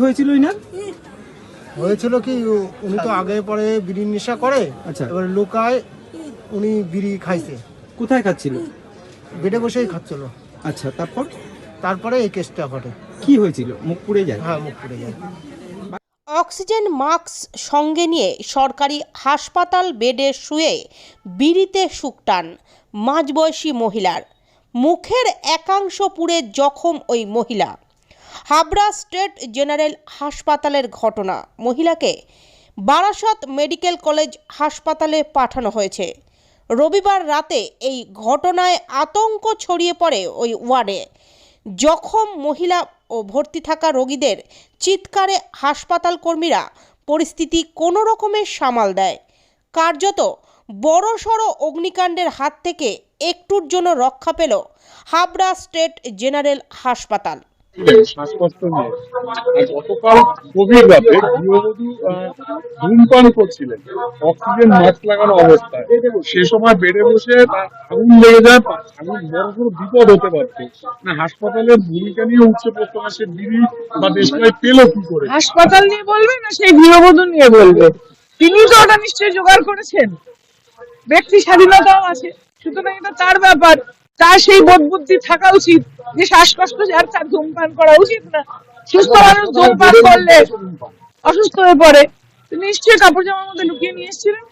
হয়েছিল ইনার? হয়েছিল কি উনি তো আগে পরে বিড়ি নেশা করে আচ্ছা। এবার লোকায় উনি বিড়ি খাইছে। কোথায় খাচ্ছিল? বেডে বসেই খাচ্ছিল। আচ্ছা তারপর? তারপরে এই কেসটা ঘটে। কি হয়েছিল? মুখ পুড়ে যায়? হ্যাঁ মুখ পুড়ে যায়। অক্সিজেন মাস্ক সঙ্গে নিয়ে সরকারি হাসপাতাল বেডে শুয়ে বিড়িতে শুকটান মাঝবয়সী মহিলার। মুখের একাংশ পুড়ে জখম ওই মহিলা। হাবড়া স্টেট জেনারেল হাসপাতালের ঘটনা। মহিলাকে বারাসত মেডিকেল কলেজ হাসপাতালে পাঠানো হয়েছে। রবিবার রাতে এই ঘটনায় আতঙ্ক ছড়িয়ে পড়ে ওই ওয়ার্ডে। জখম মহিলা ও ভর্তি থাকা রোগীদের চিৎকারে হাসপাতাল কর্মীরা পরিস্থিতি কোনো রকমে সামাল দেয়। কার্যত বড়সড় অগ্নিকাণ্ডের হাত থেকে একটুর জন্য রক্ষা পেল হাবড়া স্টেট জেনারেল হাসপাতাল। নিয়ে। সে সময় বেডে বসে আগুন লেগে যায় আগুন বড় সড় বিপদ হতে পারত। না হাসপাতালের ভূমিকা নিয়ে বিড়ি বা দেশলাই পেল কি করে? হাসপাতাল নিয়ে বলবে না সেই গৃহবধূ নিয়ে বলবে? তিনি তো ওটা নিশ্চয়ই জোগাড় করেছেন। ব্যক্তি স্বাধীনতাও আছে। সুতরাং এটা তার ব্যাপার। তার সেই বোধ বুদ্ধি থাকা উচিত যে শ্বাসকষ্ট যার তার ধূমপান করা উচিত না। সুস্থ মানুষ ধূমপান করলে অসুস্থ হয়ে পড়ে। নিশ্চয়ই কাপড় জামার মধ্যে লুকিয়ে নিয়ে এসেছিলেন